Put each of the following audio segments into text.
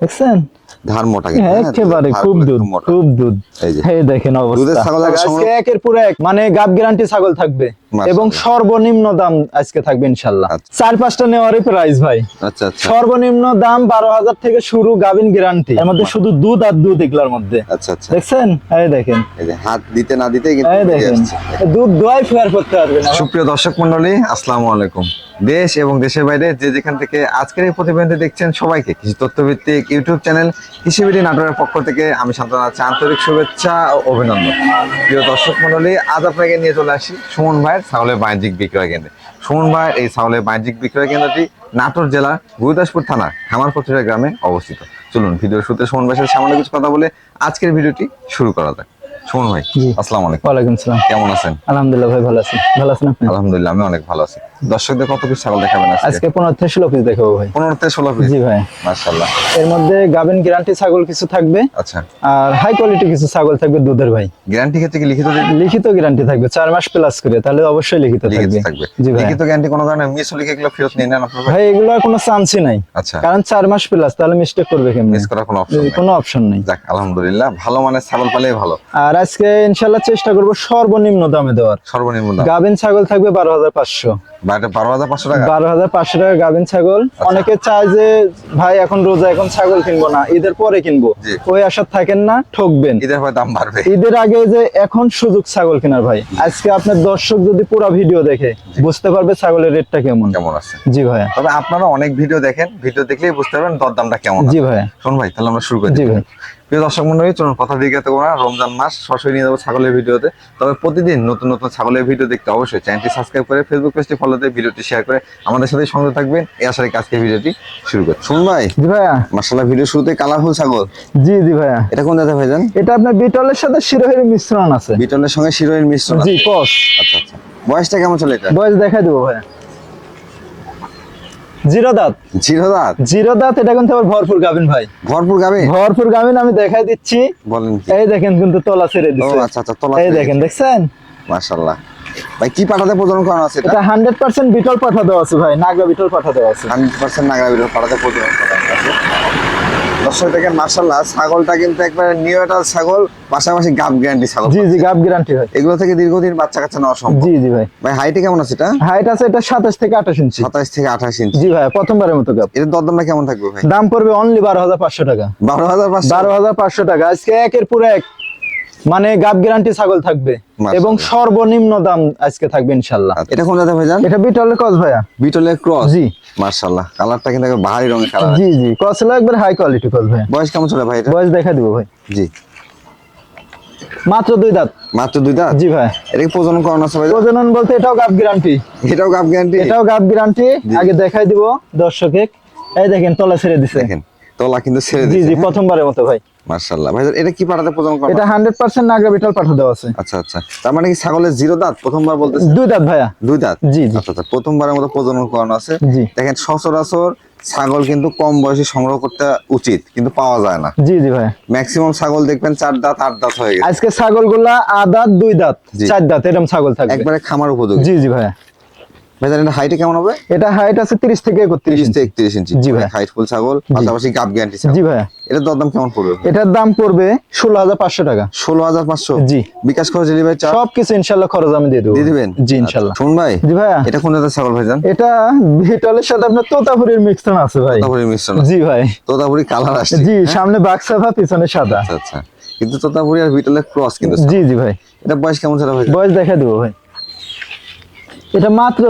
দেখছেন হ্যাঁ, একেবারে খুব দুধ খুব দুধ। এই দেখেন অবস্থা। আজকে একের পুরো এক মানে গাব গ্যারান্টি ছাগল থাকবে। এবং সর্বনিম্ন দাম আজকে থাকবে ইনশাল্লাহ। আচ্ছা। চার পাঁচটা নেওয়ারই প্রাইস ভাই। আচ্ছা আচ্ছা। সর্বনিম্ন দাম বারো হাজার থেকে শুরু গাবিন গ্যারান্টি। এর মধ্যে শুধু দুধ আর দুধ এগুলোর মধ্যে। আচ্ছা আচ্ছা। দেখছেন? এই দেখেন। হাত দিতে না দিতে দুধ দোয়াই ফেয়ার করতে পারবে না সুপ্রিয় দর্শক মন্ডলী আসসালামু আলাইকুম। দেশ এবং দেশের বাইরে যে যেখান থেকে আজকের এই প্রতিবেদনটি দেখছেন সবাইকে কৃষি তথ্যভিত্তিক ইউটিউব চ্যানেল কৃষিবিডি নাটোরের পক্ষ থেকে আমি সান্ত্বনা আন্তরিক শুভেচ্ছা ও অভিনন্দন। প্রিয় দর্শক মন্ডলী আজ আপনাকে নিয়ে চলে আসি সুমন ভাইয়ের ছাগলের বাণিজ্যিক বিক্রয় কেন্দ্রে। সুমন ভাইয়ের এই ছাগলের বাণিজ্যিক বিক্রয় কেন্দ্রটি নাটোর জেলার গুরুদাসপুর থানা খামারপত্রিয়া গ্রামে অবস্থিত। চলুন, ভিডিওর সূত্রে সুমন ভাইয়ের সামনে কিছু কথা বলে আজকের ভিডিওটি শুরু করা যাক। সুমন ভাই। আসসালামু আলাইকুম ওয়ালাইকুম সালাম। কেমন আছেন? আলহামদুলিল্লাহ ভাই ভালো আছি। ভালো আছেন আপনি? আলহামদুলিল্লাহ আমি অনেক ভালো আছি। দর্শকদের কত পিস ছাগল দেখাবেন আজকে? আজকে পনেরো থেকে ষোলো পিস দেখাবো ভাই। পনেরো থেকে ষোলো পিস জি ভাই। মার্শাল্লাহ এর মধ্যে গাবিন গ্যারান্টি ছাগল কিছু থাকবে। আচ্ছা। আর হাই কোয়ালিটি কিছু ছাগল থাকবে দুধের ভাই। গ্যারান্টি ক্ষেত্রে কি লিখিত লিখিত গ্যারান্টি থাকবে। চার মাস প্লাস করে তাহলে অবশ্যই লিখিত থাকবে। থাকবে। জি ভাই। লিখিত গ্যারান্টি কোনো কারণে মিস হলে এগুলো ফেরত নিয়ে নেন আপনার? ভাই এগুলো কোনো চান্সই নাই। আচ্ছা। কারণ চার মাস প্লাস তাহলে মিস্টেক করবে কেমনি? মিস করার কোনো অপশন নেই। কোনো অপশন নেই। যাক আলহামদুলিল্লাহ ভালো মানে ছাগল পালেই ভালো। আর আজকে ইনশাল্লাহ চেষ্টা করব সর্বনিম্ন দামে দেওয়ার। সর্বনিম্ন গাভিন গাবিন ছাগল থাকবে বারো হাজার পাঁচশো। বারো হাজার পাঁচশো টাকা? গাবিন ছাগল। আচ্ছা। অনেকে চায় যে ভাই এখন রোজা এখন ছাগল কিনবো না ঈদের পরে কিনবো। ওই আশা থাকেন না ঠকবেন। ঈদের পরে দাম বাড়বে। ঈদের আগে যে এখন সুযোগ ছাগল কেনার ভাই। আজকে আপনার দর্শক যদি পুরো ভিডিও দেখে বুঝতে পারবে ছাগলের রেটটা কেমন। কেমন আছে। জি ভাইয়া। তবে আপনারা অনেক ভিডিও দেখেন ভিডিও দেখলেই বুঝতে পারবেন দরদামটা কেমন জি ভাইয়া। শোন ভাই তাহলে আমরা শুরু করি। জি ভাই প্রিয় দর্শক মন্ডলী চলুন কথা দিকে তো না রমজান মাস সরাসরি নিয়ে যাব ছাগলের ভিডিওতে। তবে প্রতিদিন নতুন নতুন ছাগলের ভিডিও দেখতে অবশ্যই চ্যানেলটি সাবস্ক্রাইব করে ফেসবুক পেজটি ফলোতে ভিডিওটি শেয়ার করে আমাদের সাথে সংযুক্ত থাকবেন। এই আশায় আজকে ভিডিওটি শুরু করি শুন ভাই জি ভাইয়া। মার্শাল্লাহ ভিডিও শুরুতে কালারফুল ছাগল। জি জি ভাইয়া। এটা কোন জায়গায় ভাইজান? এটা আপনার বিটলের সাথে শিরোহের মিশ্রণ আছে। বিটলের সঙ্গে শিরোয়ের মিশ্রণ জি কস। আচ্ছা আচ্ছা। বয়সটা কেমন চলে এটা? বয়স দেখাই দেবো ভাইয়া। জিরো দাঁত। জিরো দাঁত? জিরো দাঁত এটা কিন্তু আবার ভরপুর গাবিন ভাই। ভরপুর গাবে ভরপুর গাবিন আমি দেখাই দিচ্ছি। বলেন কি? এই দেখেন কিন্তু তলা ছেড়ে ও দিচ্ছে আচ্ছা আচ্ছা তোলা এই দেখেন দেখছেন? মার্শাল্লাহ ভাই কি পাঠাতে প্রজনন করানো আছে এটা? এটা হান্ড্রেড পার্সেন্ট বিটল পাঠা দেওয়া আছে ভাই নাগরা বিটল পাঠা দেওয়া আছে। হান্ড্রেড পার্সেন্ট নাগরা ভিডিও পাঠাতে প্রজনন করানো আছে। দর্শক দেখেন মার্শাল্লাহ ছাগলটা কিন্তু একবারে ছাগল পাশাপাশি গাব গ্যারান্টি ছাগল জি জি গাব গ্যারান্টি ভাই এগুলো থেকে দীর্ঘদিন বাচ্চা কাচ্চা নেওয়া সম্ভব। জি জি ভাই। ভাই হাইটে কেমন আছে এটা? হাইট আছে এটা সাতাশ থেকে আঠাশ ইঞ্চি। সাতাইশ থেকে আঠাশ ইঞ্চি। জি ভাই প্রথমবারের মতো গাব। এর দরদামটা কেমন থাকবে ভাই? দাম পড়বে অনলি বারো হাজার পাঁচশো টাকা। বারো হাজার পাঁচশো? বারো হাজার পাঁচশো টাকা। আজকে একের পুরো এক। মানে গাব গ্যারান্টি ছাগল থাকবে এবং সর্বনিম্ন দাম আজকে থাকবে ইনশাল্লাহ আচ্ছা, এটা কোন জায়গায় ভাইজান? এটা বিটলের কস ভাইয়া। বিটলের ক্রস জি। মার্শাল্লাহ কালারটা কিন্তু একবার ভারী রঙের কালার জি জি। কস হলো একবার হাই কোয়ালিটি কস ভাইয়া। বয়স কেমন চলে ভাই এটা? বয়স দেখা দিব ভাই। জি। মাত্র দুই দাঁত। মাত্র দুই দাঁত? জি ভাই। এটা কি প্রজনন করানো আছে ভাই প্রজনন বলতে এটাও গাব গ্যারান্টি এটাও গাব গ্যারান্টি এটাও গাব গ্যারান্টি আগে দেখাই দিব দর্শকে। এই দেখেন তলা ছেড়ে দিছে। দেখেন। তোলা কিন্তু ছেড়ে জি জি প্রথমবারের মতো ভাই। মার্শাল্লাহ ভাই এটা কি পাঠাতে প্রজনন করানো এটা হান্ড্রেড পার্সেন্ট নাগরা বিটল পাঠা দেওয়া আছে। আচ্ছা আচ্ছা। তার মানে কি ছাগলের জিরো দাঁত প্রথমবার বলতেছে দুই দাঁত ভাইয়া। দুই দাঁত? জি, জি। আচ্ছা আচ্ছা। প্রথমবারের মতো প্রজনন করানো আছে। দেখেন সচরাচর ছাগল কিন্তু কম বয়সে সংগ্রহ করতে উচিত কিন্তু পাওয়া যায় না। জি জি ভাইয়া। ম্যাক্সিমাম ছাগল দেখবেন চার দাঁত আট দাঁত হয়ে গেছে। আজকে ছাগলগুলা আদাত দুই দাঁত চার দাঁত এরকম ছাগল থাকবে। একবারে খামার উপযোগী। জি জি ভাইয়া। ভাই জানেন হাইটে কেমন হবে? এটা হাইট আছে তিরিশ থেকে ইঞ্চি জি ভাই। হাইট ফুল ছাগল পাশাপাশি গাব গ্যারান্টি জি এটার দরদাম কেমন পড়বে? এটার দাম পড়বে ষোলো হাজার পাঁচশো টাকা। ষোলো হাজার পাঁচশো? জি। বিকাশ খরচ ডেলিভারি চার্জ সবকিছু ইনশাল্লাহ খরচ আমি দিয়ে দেবো। দিয়ে দিবেন? জি ইনশাল্লাহ। আচ্ছা, শুন ভাই জি ভাইয়া। এটা কোন জাতের ছাগল ভাইজান? এটা ভিটলের সাথে আপনার তোতাপুরির মিক্সন আছে ভাই। মিশ্রণ জি ভাই। তোতাপুরি কালার আসছে। জি সামনে বাক্সাভা পিছনে সাদা। আচ্ছা আচ্ছা। কিন্তু তোতাপুরি আর বিটলের ক্রস কিন্তু জি জি ভাই। এটা বয়স কেমন ছিল ভাই বয়স দেখা দেবো ভাই। এটা মাত্র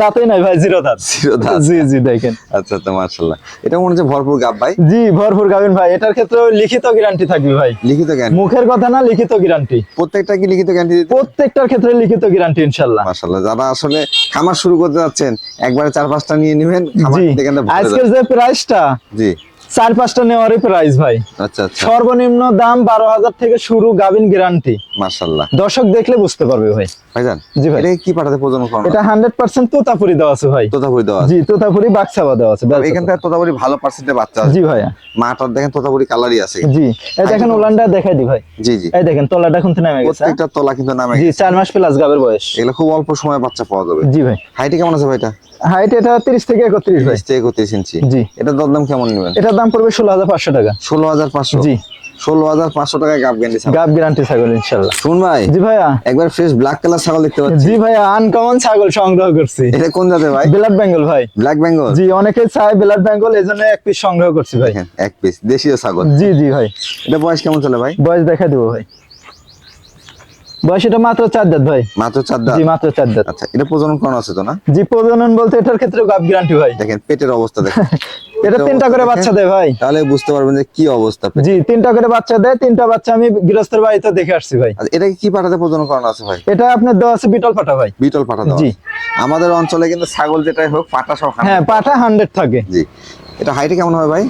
দাঁতই নাই ভাই জিরো দাঁত। জিরো দাঁত। জি জি দেখেন। আচ্ছা আচ্ছা মার্শাল্লাহ এটা মনে হচ্ছে ভরপুর গাব ভাই? জি ভরপুর গাবেন ভাই। এটার ক্ষেত্রে লিখিত গ্যারান্টি থাকবে ভাই। লিখিত জ্ঞান মুখের কথা না লিখিত গ্যারান্টি প্রত্যেকটা কি লিখিত দিতে প্রত্যেকটার ক্ষেত্রে লিখিত গ্যারান্টি ইনশাল্লাহ মার্শাল্লাহ যারা আসলে খামার শুরু করতে যাচ্ছেন একবারে চার পাঁচটা নিয়ে নেবেন খামার থেকে আজকের যে প্রাইসটা। জি। চার পাঁচটা নেওয়ারই প্রাইস ভাই। আচ্ছা আচ্ছা। সর্বনিম্ন দাম বারো হাজার থেকে শুরু গাবিন গ্যারান্টি মার্শাল্লাহ দর্শক দেখলে বুঝতে পারবে ভাই। ভাইজান জি ভাই। এটা কি পাঠাতে প্রজনন এটা হান্ড্রেড পার্সেন্ট তোতাপুরি দেওয়া আছে ভাই। তোতাপুরি দেওয়া জি তোতাপুরি বাক্সাবা দেওয়া আছে ব্যাস এখান থেকে তোতাপুরি ভালো বাচ্চা আছে। জি মাটার দেখেন তোতাপুরি কালারই আছে। জি। এই দেখেন ওলানটা দেখাই দি ভাই। জি জি। এই দেখেন তলাটা গেছে? প্রত্যেকটা তোলা কিন্তু নামে জি চার মাস প্লাস গাবের বয়স। এগুলো খুব অল্প সময়ে বাচ্চা পাওয়া যাবে। জি ভাই। হাইটে কেমন আছে ভাইটা? হাইট এটা তিরিশ থেকে একত্রিশ ভাই। তিরিশ থেকে একত্রিশ ইঞ্চি। জি। এটা দরদাম কেমন নেবেন? এটার দাম পড়বে ষোলো হাজার পাঁচশো টাকা। ষোলো হাজার পাঁচশো? জি। ষোলো হাজার পাঁচশো টাকায় গাব ছাগল। গাব গ্যারান্টি ছাগল ইনশাল্লাহ। শুন ভাই জি ভাইয়া। একবার ফ্রেশ ব্ল্যাক কালার ছাগল দেখতে পাচ্ছি। জি ভাইয়া আনকমন ছাগল সংগ্রহ করছি। এটা কোন জাতে ভাই? ব্লাড বেঙ্গল ভাই। ব্ল্যাক বেঙ্গল? জি অনেকে চায় ব্লাড বেঙ্গল এই জন্য এক পিস সংগ্রহ করছি ভাই। এক পিস দেশীয় ছাগল। জি জি ভাই। এটা বয়স কেমন চলে ভাই? বয়স দেখা দেবো ভাই। বয়স এটা মাত্র চার দাঁত ভাই। মাত্র চার দাঁত? জি মাত্র চার দাঁত। আচ্ছা এটা প্রজনন করানো আছে তো না? জি প্রজনন বলতে এটার ক্ষেত্রে গাব গ্যারান্টি ভাই। দেখেন পেটের অবস্থা দেখেন। এটা তিনটা করে বাচ্চা দেয় ভাই। তাহলে বুঝতে পারবেন যে কি অবস্থা জি তিনটা করে বাচ্চা দেয় তিনটা বাচ্চা আমি গৃহস্থের বাড়িতে দেখে আসছি ভাই। আচ্ছা এটা কি পাঠাতে প্রজনন করানো আছে ভাই? এটা আপনার দেওয়া আছে বিটল ভাই। বিটল জি। আমাদের অঞ্চলে কিন্তু ছাগল যেটাই হোক পাঠা সব হ্যাঁ পাটা হান্ড্রেড থাকে। জি। এটা হাইটে কেমন হয় ভাই?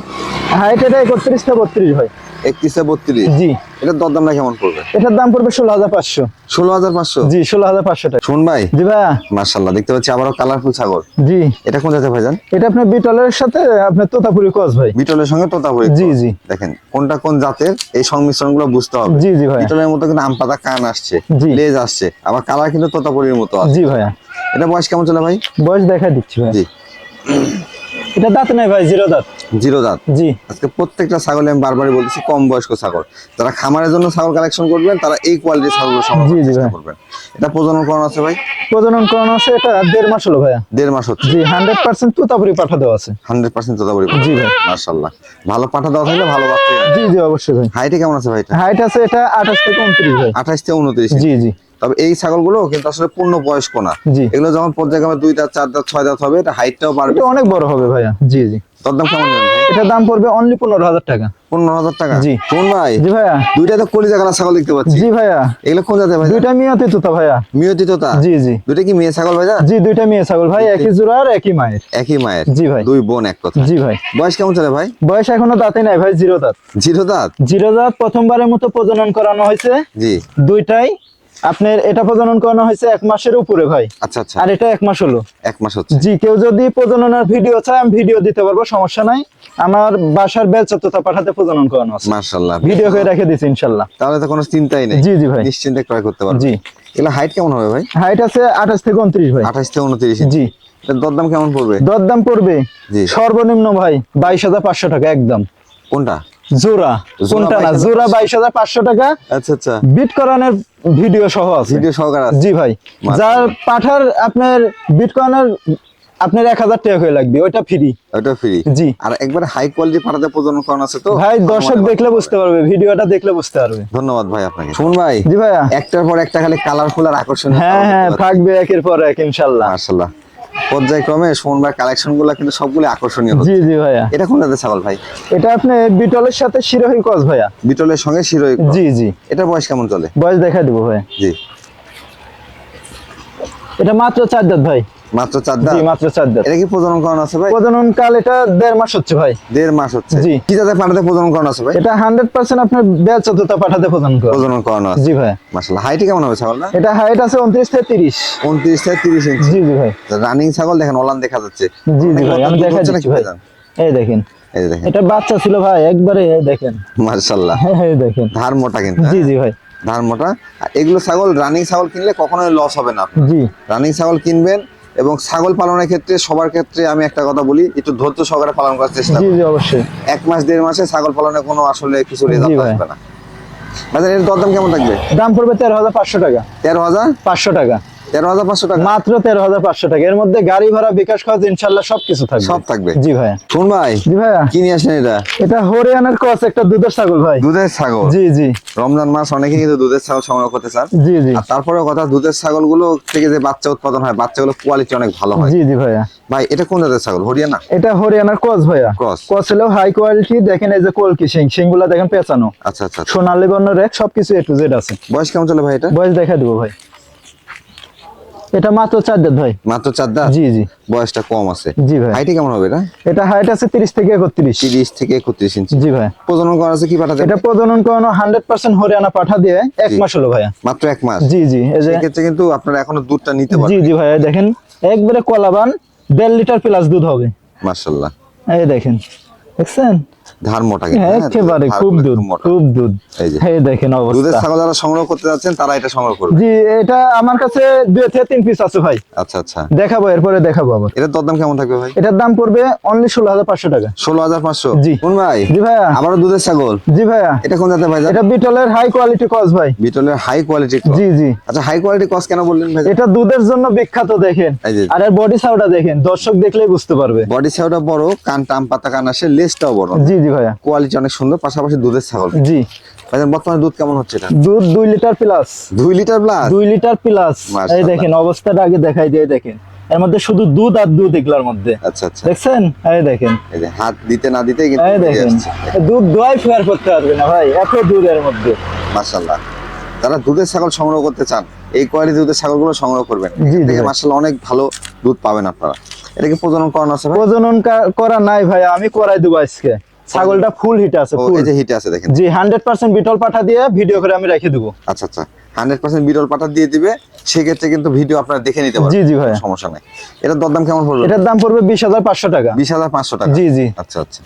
হাইট এটা একত্রিশ থেকে বত্রিশ ভাই। একত্রিশে বত্রিশ জি। এটার দরদামটা কেমন পড়বে? এটার দাম পড়বে ষোলো হাজার পাঁচশো। ষোলো হাজার পাঁচশো? জি ষোলো হাজার পাঁচশো টাকা। শুন ভাই। জি মার্শাল্লাহ দেখতে পাচ্ছি আবারও কালারফুল ছাগল। জি। এটা কোন জাতের ভাইজান? এটা আপনার বিটলের সাথে আপনার তোতাপুরি কস ভাই। বিটলের সঙ্গে তোতাপুরি জি জি। দেখেন কোনটা কোন জাতের এই সংমিশ্রণগুলো বুঝতে হবে। জি জি ভাইয়া। বিটলের মতো কিন্তু আম পাতা কান আসছে। লেজ আসছে আবার কালার কিন্তু তোতাপুরির মতো আছে। জি ভাইয়া। এটা বয়স কেমন চলে ভাই? বয়স দেখা দিচ্ছি ভাই জি। এটা দাঁত নাই ভাই জিরো দাঁত। জিরো দাঁত? জি। আজকে প্রত্যেকটা ছাগল আমি বারবারই বলতেছি কম বয়স্ক ছাগল। যারা খামারের জন্য ছাগল কালেকশন করবেন তারা এই কোয়ালিটির ছাগল সংগ্রহ চেষ্টা করবেন। এটা প্রজনন করানো আছে ভাই? প্রজনন করানো আছে এটা দেড় মাস হলো ভাইয়া। দেড় মাস হচ্ছে। জি হান্ড্রেড পার্সেন্ট তোতাপুরি পাঠা দেওয়া আছে। হান্ড্রেড পার্সেন্ট তোতাপুরি জি ভাই। মার্শাল্লাহ ভালো পাঠা দেওয়া থাকলে ভালো বাচ্চা। জি জি অবশ্যই ভাই। হাইটে কেমন আছে ভাই হাইট আছে এটা আঠাশ থেকে উনত্রিশ ভাই। আঠাশ থেকে উনত্রিশ। জি জি। তবে এই ছাগলগুলো কিন্তু আসলে পূর্ণ বয়স্ক না। এগুলো যখন পর্যায়ক্রমে দুই দাঁত চার দাঁত ছয় দাঁত হবে এটা হাইটটাও বাড়বে। অনেক বড় হবে ভাইয়া। জি জি। তোর দাম কেমন নেবেন দাম পড়বে অনলি পনেরো হাজার টাকা। পনেরো হাজার টাকা? জি। কোন ভাই? জি ভাইয়া। দুইটা তো কলিজা কালা ছাগল দেখতে পাচ্ছি। জি ভাইয়া। এগুলো কোন জাতের ভাই দুইটা মিয়াতে তোতা ভাইয়া। মিয়তি তোতা? জি জি। দুইটা কি মেয়ে ছাগল ভাই জি দুইটা মেয়ে ছাগল ভাই একই জোড়া আর একই মায়ের। একই মায়ের। জি ভাই। দুই বোন এক কথা। জি ভাই। বয়স কেমন চলে ভাই? বয়স এখনও দাঁতে নাই ভাই জিরো দাঁত। জিরো দাঁত? জিরো দাঁত প্রথমবারের মতো প্রজনন করানো হয়েছে। জি। দুইটাই আপনার এটা প্রজনন করানো হয়েছে এক মাসের উপরে ভাই। আচ্ছা আচ্ছা। আর এটা এক মাস হলো। এক মাস হচ্ছে। জি কেউ যদি প্রজননের ভিডিও চায় আমি ভিডিও দিতে পারব সমস্যা নাই। আমার বাসার বেলচত্বতা পাঠাতে প্রজনন করানো আছে। মার্শাল্লাহ ভিডিও করে রেখে দিচ্ছি ইনশাল্লাহ তাহলে তো কোনো চিন্তাই নেই। জি জি ভাই। নিশ্চিন্তে ক্রয় করতে পারবে জি। এগুলো হাইট কেমন হবে ভাই? হাইট আছে আঠাশ থেকে উনত্রিশ ভাই। আঠাশ থেকে উনত্রিশ জি। দরদাম কেমন পড়বে? দরদাম পড়বে। জি। সর্বনিম্ন ভাই বাইশ হাজার পাঁচশো টাকা একদম। কোনটা? জোড়া। কোনটা না? জোড়া বাইশ হাজার পাঁচশো টাকা। আচ্ছা আচ্ছা। বিট করানোর ভিডিও সহ আছে। ভিডিও সহকার জি ভাই। যার পাঠার আপনার বিট করানোর আপনার এক হাজার টাকা করে লাগবে। ওইটা ফ্রি ওটা ফ্রি জি। আর একবার হাই কোয়ালিটি পাঠাতে প্রজনন করানো আছে তো? ভাই দর্শক দেখলে বুঝতে পারবে ভিডিওটা দেখলে বুঝতে পারবে। ধন্যবাদ ভাই আপনাকে। শুন ভাই জি ভাইয়া। একটার পর একটা খালি কালারফুল আর আকর্ষণীয় হ্যাঁ হ্যাঁ থাকবে একের পর এক ইনশাল্লাহ মার্শাল্লাহ পর্যায়ক্রমে সোনবার ভাই কালেকশনগুলো কিন্তু সবগুলো আকর্ষণীয় জি জি ভাইয়া। এটা কোন জাতের ছাগল ভাই? এটা আপনি বিটলের সাথে শিরোহী কস ভাইয়া। বিটলের সঙ্গে শিরোই জি জি। এটা বয়স কেমন চলে? বয়স দেখা দিব ভাইয়া। জি। এটা মাত্র চার দাঁত ভাই। মাত্র চার দাঁত? জি মাত্র চার দাঁত। এটা কি প্রজনন আছে ভাই? প্রজনন কাল এটা দেড় মাস হচ্ছে ভাই। দেড় মাস হচ্ছে। জি। কি জাতের পাঠাতে প্রজনন আছে ভাই? এটা হান্ড্রেড পার্সেন্ট আপনার বেচততা পাঠাতে প্রদান করে প্রজনন করানো আছে। জি ভাই। হাইটে কেমন হবে ছাগল না এটা হাইট আছে উনত্রিশ থেকে তিরিশ। উনত্রিশ থেকে তিরিশ ইঞ্চি জি জি ভাই। রানিং ছাগল দেখেন ওলান দেখা যাচ্ছে। জি জি ভাই আমি দেখা নাকি ভাই। এই দেখেন। এই দেখেন। এটা বাচ্চা ছিল ভাই একবারে এই দেখেন। মার্শাল্লাহ হ্যাঁ হ্যাঁ দেখেন। ধার মোটা কিন্তু জি হ্যাঁ? জি ভাই। ধার মোটা। এগুলো ছাগল রানিং ছাগল কিনলে কখনোই লস হবে না জি। রানিং ছাগল কিনবেন এবং ছাগল পালনের ক্ষেত্রে সবার ক্ষেত্রে আমি একটা কথা বলি একটু ধৈর্য সহকারে পালন করার চেষ্টা করি অবশ্যই। এক মাস দেড় মাসে ছাগল পালনে কোনো আসলে কিছু রেজাল্ট আসবে না। বাজার এর দরদাম কেমন থাকবে? দাম পড়বে তেরো হাজার পাঁচশো টাকা। তেরো হাজার? পাঁচশো টাকা। তেরো হাজার পাঁচশো টাকা। মাত্র তেরো হাজার পাঁচশো টাকা। এর মধ্যে গাড়ি ভাড়া বিকাশ খরচ ইনশাল্লাহ সবকিছু থাকবে। সব থাকবে। জি ভাইয়া। শুন ভাই জি ভাইয়া। কি নিয়ে আসেন এটা? এটা হরিয়ানার একটা দুধের ছাগল ভাই। দুধের ছাগল? জি জি। রমজান মাস অনেকে কিন্তু দুধের ছাগল সংগ্রহ করতে চান। জি জি। আর তারপরে কথা দুধের ছাগলগুলো থেকে যে বাচ্চা উৎপাদন হয় বাচ্চাগুলো কোয়ালিটি অনেক ভালো হয়। জি জি ভাইয়া। ভাই এটা কোন জাতের ছাগল? হরিয়ানা? এটা হরিয়ানার কস ভাইয়া। কস হলেও হাই কোয়ালিটি দেখেন এই যে কলকি সিং সিংগুলা দেখেন পেঁচানো। আচ্ছা আচ্ছা আচ্ছা। সোনালী রেক সবকিছু এ টু জেড আছে। বয়স কেমন চলে ভাই এটা? বয়স দেখা দিব ভাই। এটা মাত্র চার দাঁত ভাই। মাত্র চার দাঁত? জি জি। বয়সটা কম আছে। জি ভাই। হাইটে কেমন হবে এটা? এটা হাইট আছে তিরিশ থেকে একত্রিশ। তিরিশ থেকে একত্রিশ ইঞ্চি জি ভাই। প্রজনন করা আছে কি পাঠাতে? এটা প্রজনন করানো হান্ড্রেড পার্সেন্ট হরিয়ানা পাঠা দিয়ে এক মাস হলো ভাইয়া। মাত্র এক মাস? জি জি এই যে সেক্ষেত্রে কিন্তু আপনারা এখনও দুধটা নিতে জি পারবেন। জি ভাইয়া দেখেন একবারে কলাবান দেড় লিটার প্লাস দুধ হবে। মার্শাল্লাহ এই দেখেন দেখছেন? হ্যাঁ, হ্যাঁ, একেবারে খুব দুধ খুব দুধ এই যে। এই দুধের ছাগল যারা সংগ্রহ করতে যাচ্ছেন তারা এটা সংগ্রহ করবে। জি এটা আমার কাছে দুই থেকে তিন পিস আছে ভাই। আচ্ছা আচ্ছা। দেখাবো এরপরে দেখাবো আবার। এটার দরদাম কেমন থাকবে ভাই? এটার দাম পড়বে অনলি ষোলো হাজার পাঁচশো টাকা। ষোলো হাজার পাঁচশো? জি। কোন ভাই? জি ভাইয়া। আবারও দুধের ছাগল। জি ভাইয়া। এটা কোন জাতের ভাই? এটা বিটলের হাই কোয়ালিটি কস ভাই। বিটলের হাই কোয়ালিটি জি জি। আচ্ছা হাই কোয়ালিটি কস কেন বললেন ভাই? এটা দুধের জন্য বিখ্যাত দেখেন। আর এর বডি সাউটা দেখেন দর্শক দেখলেই বুঝতে পারবে। বডি সাইডটা বড় কান টাম পাতা কান আসে লেজটাও বড়। জি জি ভাইয়া। কোয়ালিটি অনেক সুন্দর পাশাপাশি দুধের ছাগল। জি। ভাইজান বর্তমানে দুধ কেমন হচ্ছে এটা? দুধ দুই লিটার প্লাস দুই লিটার প্লাস দুই লিটার প্লাস এই দেখেন অবস্থাটা আগে দেখাই দিয়ে দেখেন। এর মধ্যে শুধু দুধ আর দুধ এগুলার মধ্যে। আচ্ছা আচ্ছা। দেখছেন? এই দেখেন। এই যে হাত দিতে না দিতে কিন্তু এই দেখেন। দুধ দোয়াই ফেয়ার করতে পারবে না ভাই এত দুধ এর মধ্যে। মাশাআল্লাহ। যারা দুধের ছাগল সংগ্রহ করতে চান এই কোয়ালিটি দুধের ছাগলগুলো সংগ্রহ করবেন। দেখে মাশাআল্লাহ অনেক ভালো দুধ পাবেন আপনারা। এটা কি প্রজনন করানো আছে প্রজনন করা নাই ভাই আমি করাই দেবো আজকে। ছাগলটা ফুল হিট আছে ফুল এই যে হিটে আছে দেখেন। জি হান্ড্রেড পার্সেন্ট বিটল পাঠা দিয়ে ভিডিও করে আমি রেখে দেবো। আচ্ছা আচ্ছা। হান্ড্রেড পার্সেন্ট বিরল পাটা দিয়ে দিবে সেক্ষেত্রে কিন্তু ভিডিও আপনারা দেখে নিতে পারবেন। জি, জি ভাইয়া। সমস্যা নাই। এটার দরদাম কেমন পড়ল এটার দাম পড়বে বিশ হাজার পাঁচশো টাকা। বিশ হাজার পাঁচশো টাকা? জি জি। আচ্ছা আচ্ছা।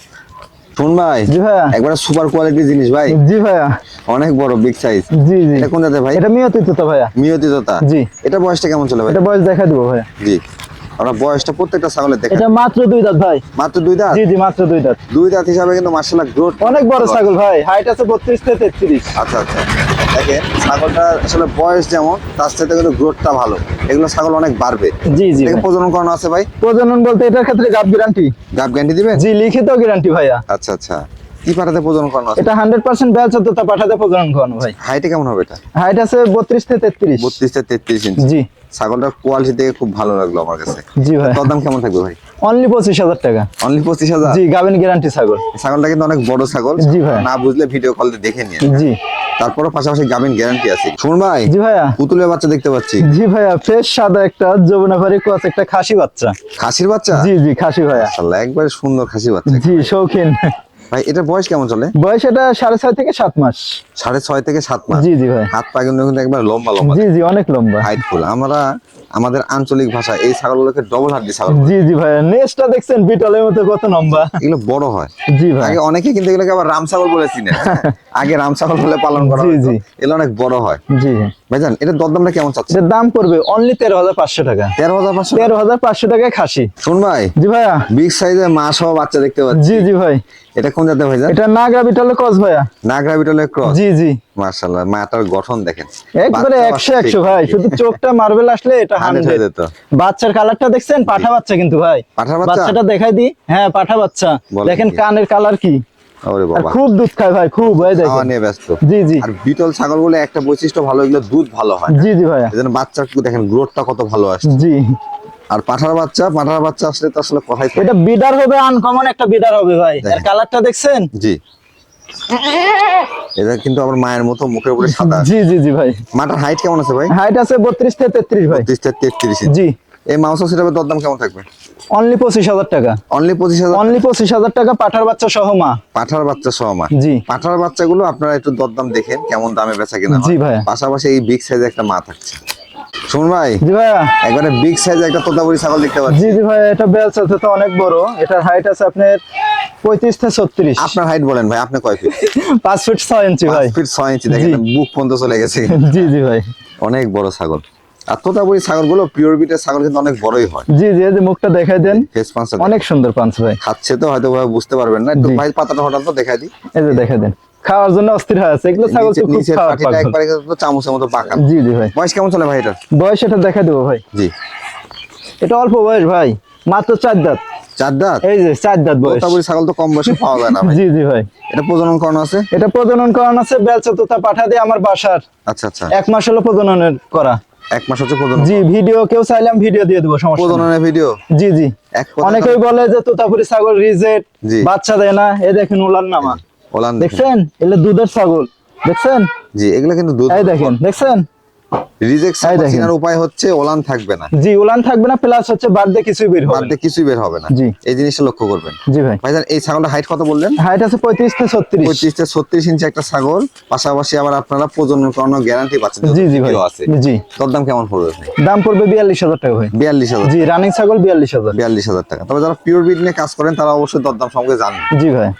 শুন ভাই জি ভাইয়া। একবার সুপার কোয়ালিটি জিনিস ভাই। জি ভাইয়া। অনেক বড় বিগ সাইজ জি জি। এটা কোন জাতের ভাই? এটা মিয়তিত তো ভাইয়া। মিয়তি তোতা জি। এটা বয়সটা কেমন চলে ভাই? এটা বয়স দেখা দেবো ভাইয়া। জি। আমরা বয়সটা প্রত্যেকটা ছাগলের দেখেন এটা মাত্র দুই দাঁত ভাই। মাত্র দুই দাঁত? জি জি মাত্র দুই দাঁত। দুই দাঁত হিসাবে কিন্তু মার্শাল্লাহ গ্রোথ অনেক বড় ছাগল ভাই হাইট আছে বত্রিশ থেকে তেত্রিশ। আচ্ছা আচ্ছা। দেখেন ছাগলটা আসলে বয়স যেমন তার সাথে কিন্তু গ্রোথটা ভালো। এগুলো ছাগল অনেক বাড়বে। জি জি প্রজনন করানো আছে ভাই? প্রজনন বলতে এটার ক্ষেত্রে গাপ গ্যারান্টি গাব গ্যান্ডি দিবেন? জি লিখিত গ্যারান্টি ভাইয়া। আচ্ছা আচ্ছা। কি পাঠাতে প্রজনন করানো এটা হান্ড্রেড পার্সেন্ট ব্যাল চোদ্দটা পাঠাতে প্রজনন করানো ভাই। হাইটে কেমন হবে এটা? হাইট আছে বত্রিশ থেকে তেত্রিশ। বত্রিশ থেকে তেত্রিশ ইঞ্চি জি। ছাগলটার কোয়ালিটি দেখে খুব ভালো লাগল আমার কাছে। জি ভাই। তোর দাম কেমন থাকবে ভাই? অনলি পঁচিশ হাজার টাকা। অনলি পঁচিশ হাজার? জি গাবেন গ্যারান্টি ছাগল। ছাগলটা কিন্তু অনেক বড় ছাগল। জি ভাই। না বুঝলে ভিডিও কল দিয়ে দেখে জি। তারপরে পাশাপাশি গাবিন গ্যারান্টি আছে। শুন ভাই জি ভাইয়া। পুতুলের বাচ্চা দেখতে পাচ্ছি। জি ভাইয়া ফ্রেশ সাদা একটা যমুনাপাড়ি ক্রস একটা খাসি বাচ্চা। খাসির বাচ্চা? জি জি খাসি ভাইয়া। মাশাআল্লাহ একবারে সুন্দর খাসি বাচ্চা জি শৌখিন। ভাই এটা বয়স কেমন চলে? বয়স এটা সাড়ে ছয় থেকে সাত মাস। সাড়ে ছয় থেকে সাত মাস? জি জি ভাই। হাত পা কিন্তু একবার লম্বা লম্বা। জি জি অনেক লম্বা। হাইটফুল আমরা আমাদের আঞ্চলিক ভাষা এই ছাগলগুলোকে ডবল হাড্ডি ছাগল জি জি ভাইয়া। নেসটা দেখছেন বিটলের মতো কত লম্বা। এগুলো বড় হয়। জি ভাই। আগে অনেকে কিন্তু এগুলোকে আবার রাম ছাগল বলে চিনে। আগে রাম ছাগল বলে পালন করা জি, জি। এগুলো অনেক বড় হয়। জি। ভাইজান এটা দরদামটা কেমন চাচ্ছে এটার দাম পড়বে অনলি তেরো হাজার পাঁচশো টাকা। তেরো হাজার পাঁচশো? তেরো হাজার পাঁচশো টাকায় খাসি। শুন ভাই জি ভাইয়া। বিগ সাইজের মা সহ বাচ্চা দেখতে পাচ্ছি। জি জি ভাই। এটা কোন জাতের ভাইজান? এটা নাগরা বিটলের ক্রস ভাইয়া। নাগরা বিটলের ক্রস জি জি। মাটার গঠন দেখেন। একবারে বাচ্চা একশো বাচ্চা একশো ঠিক ভাই শুধু চোখটা মার্বেল আসলে এটা 100। বাচ্চার কালারটা দেখছেন? পাঠা বাচ্চা কিন্তু ভাই। বাচ্চা? বাচ্চাটা দেখাই দি হ্যাঁ পাঠা বাচ্চা। দেখেন কানের কালার কি? ওরে বাবা। খুব দুধ খায় ভাই খুব ভাই দেখেন। নিয়ে ব্যস্ত। জি জি। আর বিটল ছাগল বলে একটা বৈশিষ্ট্য ভালো এগুলো দুধ ভালো হয় জি জি ভাই এজন্য বাচ্চার দেখেন গ্রোথটা কত ভালো আসছে। জি। আর পাঠার বাচ্চা পাঠার বাচ্চা আসলে তো আসলে কথাই এটা বিডার হবে আনকমন একটা বিডার হবে ভাই। কালারটা দেখছেন? জি। এটা কিন্তু আবার মায়ের মতো মুখের উপরে সাদা। জি জি জি ভাই। মাটার হাইট কেমন আছে ভাই? হাইট আছে বত্রিশ থেকে তেত্রিশ ভাই। বত্রিশ থেকে তেত্রিশ জি। এই সেটার দরদাম কেমন থাকবে? অনলি পঁচিশ হাজার টাকা। অনলি পঁচিশ হাজার অনলি পঁচিশ হাজার টাকা পাঠার বাচ্চা সহ মা। পাঠার বাচ্চা সহ মা। জি। পাঠার বাচ্চাগুলো আপনারা একটু দরদাম দেখেন কেমন দামে বেচা কিনা জি ভাইয়া। পাশাপাশি এই বিগ সাইজে একটা মা থাকছে। শুন ভাই জি ভাইয়া। একবারে বিগ সাইজে একটা তোতাপুরি ছাগল দেখতে পাচ্ছি। জি জি ভাই এটা বেল তো অনেক বড়। এটার হাইট আছে আপনার পঁয়ত্রিশ থেকে ছত্রিশ। আপনার হাইট বলেন ভাই আপনি কয় ফিট পাঁচ ফিট ছয় ইঞ্চি ভাই। ফিট ছয় ইঞ্চি দেখেন। বুক পর্যন্ত চলে গেছে। জি জি ভাই। অনেক বড় ছাগল। আর তোতাপুরি ছাগলগুলো পিওর বিটের ছাগল কিন্তু অনেক বড়ই হয়। জি জি যে মুখটা দেখাই দেন। ফেস পাঁচ অনেক সুন্দর পাঞ্চ ভাই। খাচ্ছে তো হয়তো ভাই বুঝতে পারবেন না। একটু ভাই পাতাটা হঠাৎ তো দেখাই দিই। এই যে দেখাই দেন। খাওয়ার জন্য অস্থির হয়ে আছে। এগুলো ছাগল তো খুব খাওয়ার পাগল। একবারে কিন্তু চামচের মতো পাকা জি জি ভাই। বয়স কেমন চলে ভাই এটা বয়স এটা দেখা দেবো ভাই। জি। এটা অল্প বয়স ভাই মাত্র চার দাঁত। চার দাঁত? এই যে চার দাঁত বয়স। ছাগল তো কম বয়সে পাওয়া যায় না ভাই। জি জি ভাই। এটা প্রজনন আছে? এটা প্রজনন আছে বেলচা তোতা পাঠা দিয়ে আমার বাসার। আচ্ছা আচ্ছা। এক মাস হলো প্রজননের করা। এক মাস হচ্ছে প্রজনন জি ভিডিও কেউ চাইলাম ভিডিও দিয়ে দেবো সমস্যা প্রজননের ভিডিও? জি জি। অনেকেই বলে যে তোতাপুরি ছাগল রিজেট বাচ্চা দেয় না। এ দেখেন উলার নামা ওলান দেখছেন? এলে দুধের ছাগল। দেখছেন? জি এগুলো কিন্তু দুধ এই দেখেন দেখছেন? রিজেক্ট এই উপায় হচ্ছে ওলান থাকবে না। জি উলান থাকবে না প্লাস হচ্ছে বার্থডে কিছুই বের হবে বাদ কিছুই বের হবে না। জি। এই জিনিসটা লক্ষ্য করবেন। জি ভাই। ভাইজান এই ছাগলটা হাইট কত বললেন? হাইট আছে পঁয়ত্রিশ থেকে ছত্রিশ। পঁচিশ থেকে ছত্রিশ ইঞ্চি একটা ছাগল। পাশাপাশি আবার আপনারা প্রজনন করানোর গ্যারান্টি পাচ্ছেন জি জি ভাই। আছে। জি। তোর দাম কেমন পড়বে দাম পড়বে বিয়াল্লিশ হাজার টাকা ভাই। বিয়াল্লিশ হাজার জি রানিং ছাগল বিয়াল্লিশ হাজার। বিয়াল্লিশ হাজার টাকা। তবে যারা পিওর বিট নিয়ে কাজ করেন তারা অবশ্যই দরদাম সম্পর্কে জানেন। জি ভাই।